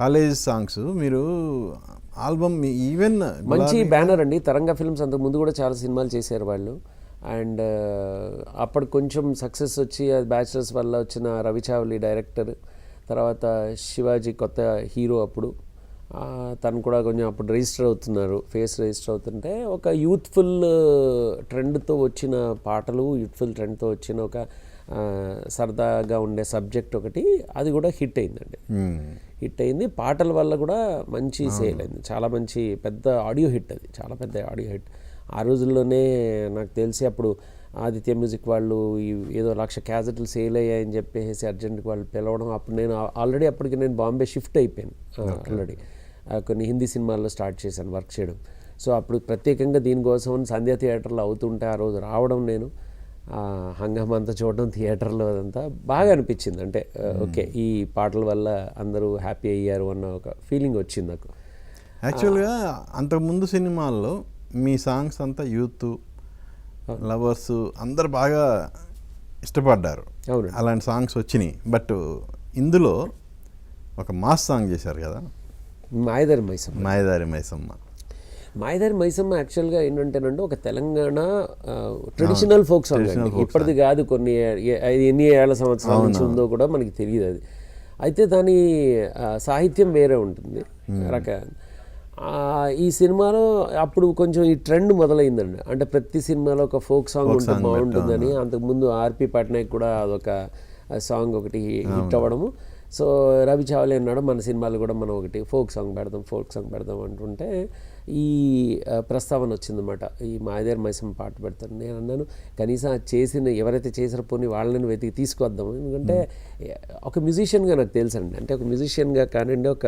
College songs మీరు album even మంచి banner అండి. తరంగ ఫిల్మ్స్ అంతకు ముందు కూడా చాలా సినిమాలు చేశారు వాళ్ళు. అండ్ అప్పుడు కొంచెం సక్సెస్ వచ్చి అది బ్యాచిలర్స్ వల్ల వచ్చిన రవి చావలి డైరెక్టర్ తర్వాత శివాజీ కొత్త హీరో అప్పుడు. తను కూడా కొంచెం అప్పుడు రిజిస్టర్ అవుతున్నారు. ఫేస్ రిజిస్టర్ అవుతుంటే ఒక యూత్ఫుల్ ట్రెండ్తో వచ్చిన పాటలు యూత్ఫుల్ ట్రెండ్తో వచ్చిన ఒక సరదాగా ఉండే సబ్జెక్ట్ ఒకటి అది కూడా హిట్ అయిందండి. హిట్ అయింది పాటల వల్ల కూడా మంచి సేల్ అయింది చాలా మంచి పెద్ద ఆడియో హిట్ అది. చాలా పెద్ద ఆడియో హిట్. ఆ రోజుల్లోనే నాకు తెలిసి అప్పుడు ఆదిత్య మ్యూజిక్ వాళ్ళు ఈ- ఏదో లక్ష క్యాజెట్లు సేల్ అయ్యాయని చెప్పేసి అర్జెంట్కి వాళ్ళు పిలవడం అప్పుడు నేను ఆల్రెడీ అప్పటికి నేను బాంబే షిఫ్ట్ అయిపోయాను. ఆల్రెడీ. కొన్ని హిందీ సినిమాల్లో స్టార్ట్ చేశాను వర్క్ చేయడం. సో అప్పుడు ప్రత్యేకంగా దీనికోసం సంధ్యా థియేటర్లో అవుతుంటే ఆ రోజు రావడం నేను. ఆ హంగామా అంతా చూడడం థియేటర్లో అదంతా బాగా అనిపించింది. అంటే ఓకే ఈ పాటల వల్ల అందరూ హ్యాపీ అయ్యారు అన్న ఒక ఫీలింగ్ వచ్చింది నాకు. యాక్చువల్గా అంతకుముందు సినిమాల్లో మీ సాంగ్స్ అంతా యూత్ లవర్స్ అందరు బాగా ఇష్టపడ్డారు. అలాంటి సాంగ్స్ వచ్చినాయి. బట్ ఇందులో ఒక మాస్ సాంగ్ చేశారు కదా? మాయదారి మైసమ్మ. మాయదారి మైసమ్మ. మాయదారి మైసమ్మ యాక్చువల్గా ఏంటంటేనంటే ఒక తెలంగాణ ట్రెడిషనల్ ఫోక్ సాంగ్ అండి. ఇప్పటిది కాదు కొన్ని ఎన్ని ఏళ్ళ సంవత్సరాల నుంచి ఉందో కూడా మనకి తెలియదు అది. అయితే దాని సాహిత్యం వేరే ఉంటుంది. రక ఈ సినిమాలో అప్పుడు కొంచెం ఈ ట్రెండ్ మొదలైందండి. అంటే ప్రతి సినిమాలో ఒక ఫోక్ సాంగ్ ఉంటే బాగుంటుందని అంతకుముందు ఆర్పి పట్నాయక్ కూడా అదొక సాంగ్ ఒకటి హిట్ అవ్వడము. సో రవి చావలి అన్నాడు మన సినిమాలు కూడా మనం ఒకటి ఫోక్ సాంగ్ పెడదాం ఫోక్ సాంగ్ పెడదాం అంటుంటే ఈ ప్రస్తావన వచ్చిందన్నమాట. ఈ మాయదేర్ మైసమ్మ పాట పెడతాను నేను అన్నాను కనీసం అది చేసిన ఎవరైతే చేసారో పోనీ వాళ్ళని వెతికి తీసుకొద్దాం. ఎందుకంటే ఒక మ్యూజిషియన్గా నాకు తెలుసండి. అంటే ఒక మ్యూజిషియన్గా కానివ్వండి ఒక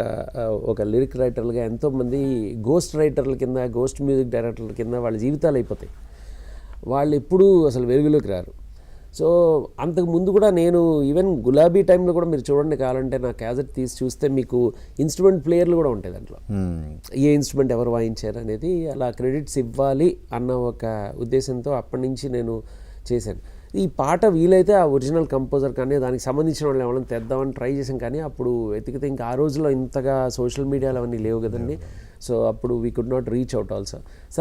ఒక లిరిక్ రైటర్లుగా ఎంతోమంది గోస్ట్ రైటర్ల కింద గోస్ట్ మ్యూజిక్ డైరెక్టర్ల కింద వాళ్ళ జీవితాలు అయిపోతాయి. వాళ్ళు ఎప్పుడూ అసలు వెలుగులోకి రారు. సో అంతకు ముందు కూడా నేను ఈవెన్ గులాబీ టైంలో కూడా మీరు చూడండి కావాలంటే నా క్యాజెట్ తీసి చూస్తే మీకు ఇన్స్ట్రుమెంట్ ప్లేయర్లు కూడా ఉంటాయి దాంట్లో. ఏ ఇన్స్ట్రుమెంట్ ఎవరు వాయించారు అనేది అలా క్రెడిట్స్ ఇవ్వాలి అన్న ఒక ఉద్దేశంతో అప్పటి నుంచి నేను చేశాను. ఈ పాట వీలైతే ఆ ఒరిజినల్ కంపోజర్ కానీ దానికి సంబంధించిన వాళ్ళు ఎవరైనా తెద్దామని ట్రై చేసాం కానీ అప్పుడు వెతికితే ఇంకా ఆ రోజుల్లో ఇంతగా సోషల్ మీడియాలో అవన్నీ లేవు కదండి. సో అప్పుడు we could not reach out also